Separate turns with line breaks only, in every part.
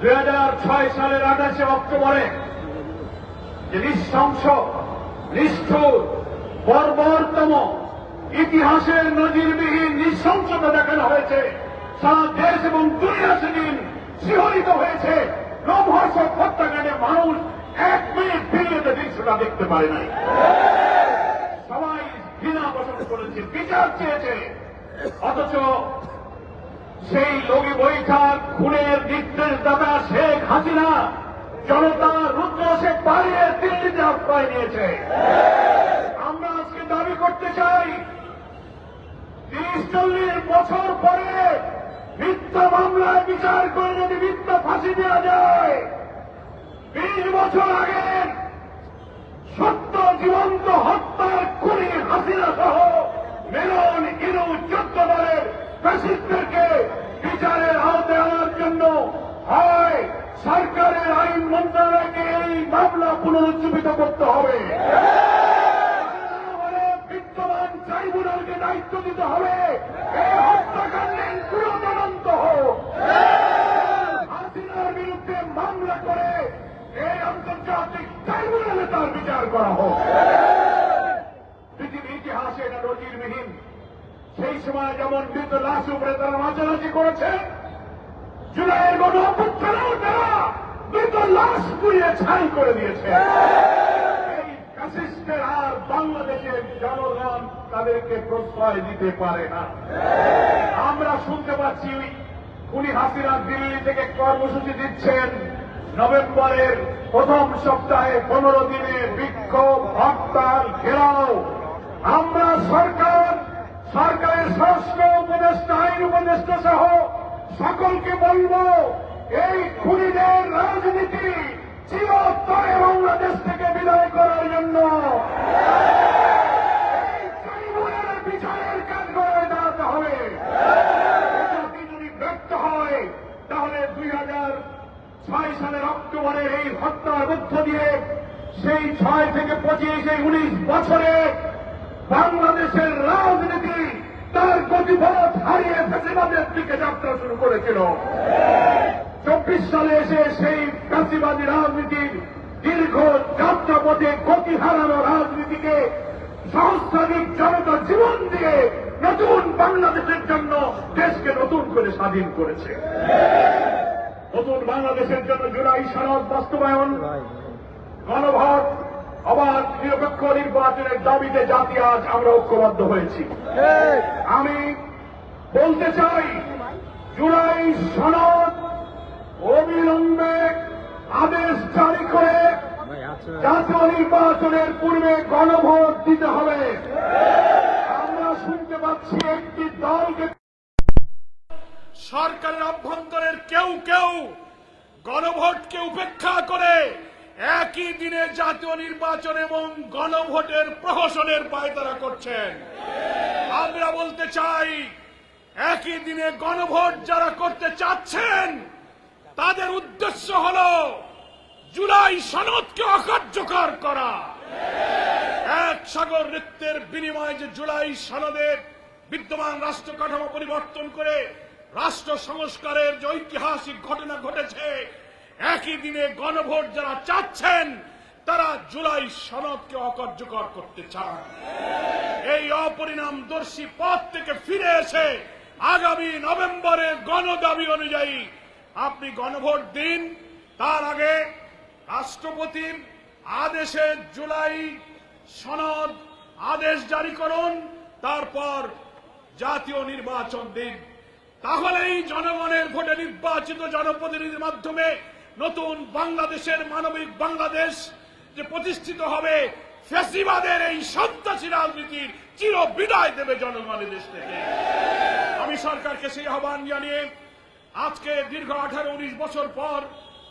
দুই হাজার ছয় সালের আঠাশে অক্টোবরে যে নৃশংস, নিষ্ঠুর, বর্বরতম, ইতিহাসের নজিরবিহীন নৃশংসতা দেখানো হয়েছে। সারা দেশ এবং দুনিয়া সেদিন শিহরিত হয়েছে। রোমহর্ষক হত্যাকাণ্ডে মানুষ এক মিনিট ফিরিয়ে দৃশ্যটা দেখতে পারে নাই। সবাই ঘৃণা পোষণ করেছে, বিচার চেয়েছে। অথচ সেই লগি বৈঠার আশ্রয় নিয়েছে। আমরা আজকে দাবি করতে চাই তিরিশ চল্লিশ বছর পরে মিথ্যা মামলায় বিচার করে যদি মিথ্যা ফাঁসি দেওয়া যায়, বিশ বছর আগে সত্য জীবন্ত হত্যার খুনি হাসিনা সহ মেলন ইনু চোদ্দ দলের ফ্যাসিস্টদেরকে বিচারের আওতায় আনার জন্য হয়। সরকারের আইন মন্ত্রণালয়কে এই মামলা পুনরুজ্জীবিত করতে হবে। বিদ্যমান ট্রাইব্যুনালকে দায়িত্ব দিতে হবে। এই হত্যাকাণ্ডের পুরো তদন্ত হোক। হাসিনার বিরুদ্ধে মামলা করে এই আন্তর্জাতিক ট্রাইব্যুনালে তার বিচার করা হোক। পৃথিবীর ইতিহাসে এটা নজিরবিহীন। সেই সময় যেমন মৃত লাশ উপরে তারা নাচানাচি করেছে, জুলাইয়ের গণ অভ্যুত্থানেও তারা মৃত লাশ পুড়িয়ে ছাই করে দিয়েছে? এই আর বাংলাদেশের জনগণ তাদেরকে প্রশ্রয় দিতে পারে না। আমরা শুনতে পাচ্ছি উনি হাসিনা দিল্লি থেকে কর্মসূচি দিচ্ছেন। নভেম্বরের প্রথম সপ্তাহে পনেরো দিনে বিক্ষোভ, হরতাল, ঘেরাও। আমরা সরকার, সরকারের স্বরাষ্ট্র উপদেষ্টা, আইন উপদেষ্টা সহ সকলকে বলব এই খুনিদের রাজনীতি চিরতরে বাংলাদেশ থেকে বিদায় করার জন্য। বিচারের হয়, তাহলে দুই হাজার ছয় সালের এই মধ্য দিয়ে সেই ছয় থেকে পঁচিশ, এই উনিশ বছরে বাংলাদেশের রাজনীতি তার গতিপথ হারিয়ে ফেসিবাদের দিকে যাত্রা শুরু করেছিল। চব্বিশ সালে এসে সেই ফ্যাসিবাদী রাজনীতির দীর্ঘ যাত্রাপথে গতি হারানো রাজনীতিকে সহস্রাধিক জনতা জীবন দিয়ে নতুন বাংলাদেশের জন্য দেশকে নতুন করে স্বাধীন করেছে। নতুন বাংলাদেশের জন্য জুলাই সনদ বাস্তবায়ন গণভোট আবার নিরপেক্ষ নির্বাচনের দাবিতে জাতি আজ আমরা ঐক্যবদ্ধ হয়েছি। আমি বলতে চাই জুলাই সনদ অবিলম্বে আদেশ জারি করে জাতীয় নির্বাচনের পূর্বে গণভোট দিতে হবে। আমরা শুনতে পাচ্ছি একটি দলকে
সরকারের অভ্যন্তরের কেউ কেউ গণভোটকে উপেক্ষা করে একই দিনে জাতীয় নির্বাচন এবং গণভোটের প্রহসনের পায়তারা করছেন। আমরা বলতে চাই, একই দিনে গণভোট যারা করতে চাচ্ছেন তাদের উদ্দেশ্য হল জুলাই সনদকে অকার্যকর করা। এক সাগর নৃত্যের বিনিময়ে যে জুলাই সনদের বিদ্যমান রাষ্ট্র কাঠামো পরিবর্তন করে রাষ্ট্র সংস্কারের যে ঐতিহাসিক ঘটনা ঘটেছে, একই দিনে গণভোট যারা চাচ্ছেন, তারা জুলাই সনদকে অকার্যকর করতে চান। এই অপরিণামদর্শী পথ থেকে ফিরে এসে আগামী নভেম্বরের গণদাবি অনুযায়ী আপনি গণভোট দিন, তার আগে রাষ্ট্রপতির আদেশে জুলাই সনদ আদেশ জারি করুন, তারপর জাতীয় নির্বাচন দিন। তাহলেই জনগণের ভোটে নির্বাচিত জনপ্রতিনিধির মাধ্যমে নতুন বাংলাদেশের মানবিক বাংলাদেশ যে প্রতিষ্ঠিত হবে ফেসিবাদের এই সন্ত্রাসী রাজনীতির চির বিদায় দেবে জনগণের দেশ থেকে। আমি সরকারকে সেই আহ্বান জানিয়ে আজকে দীর্ঘ আঠারো উনিশ বছর পর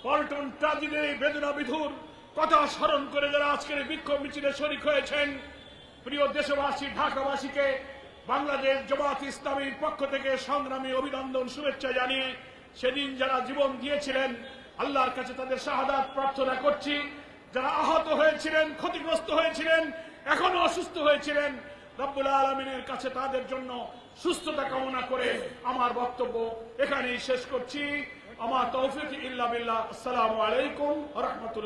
পল্টন ট্রাজিডির এই বেদনা বিধুর কথা স্মরণ করে যারা আজকের বিক্ষোভ মিছিলে শরিক হয়েছেন, প্রিয় দেশবাসী, ঢাকাবাসীকে বাংলাদেশ জামাত ইসলামীর পক্ষ থেকে সংগ্রামী অভিনন্দন, শুভেচ্ছা জানিয়ে সেদিন যারা জীবন দিয়েছিলেন, আল্লাহর কাছে তাদের শাহাদাত প্রার্থনা করছি। যারা আহত হয়েছিলেন, ক্ষতিগ্রস্ত হয়েছিলেন, এখনও অসুস্থ হয়েছিলেন রব্বুল আলমিনের কাছে তাদের জন্য সুস্থতা কামনা করে আমার বক্তব্য এখানেই শেষ করছি। আমার তৌফিক ইল্লা আসসালামু আলাইকুম রহমতুল্লাহ।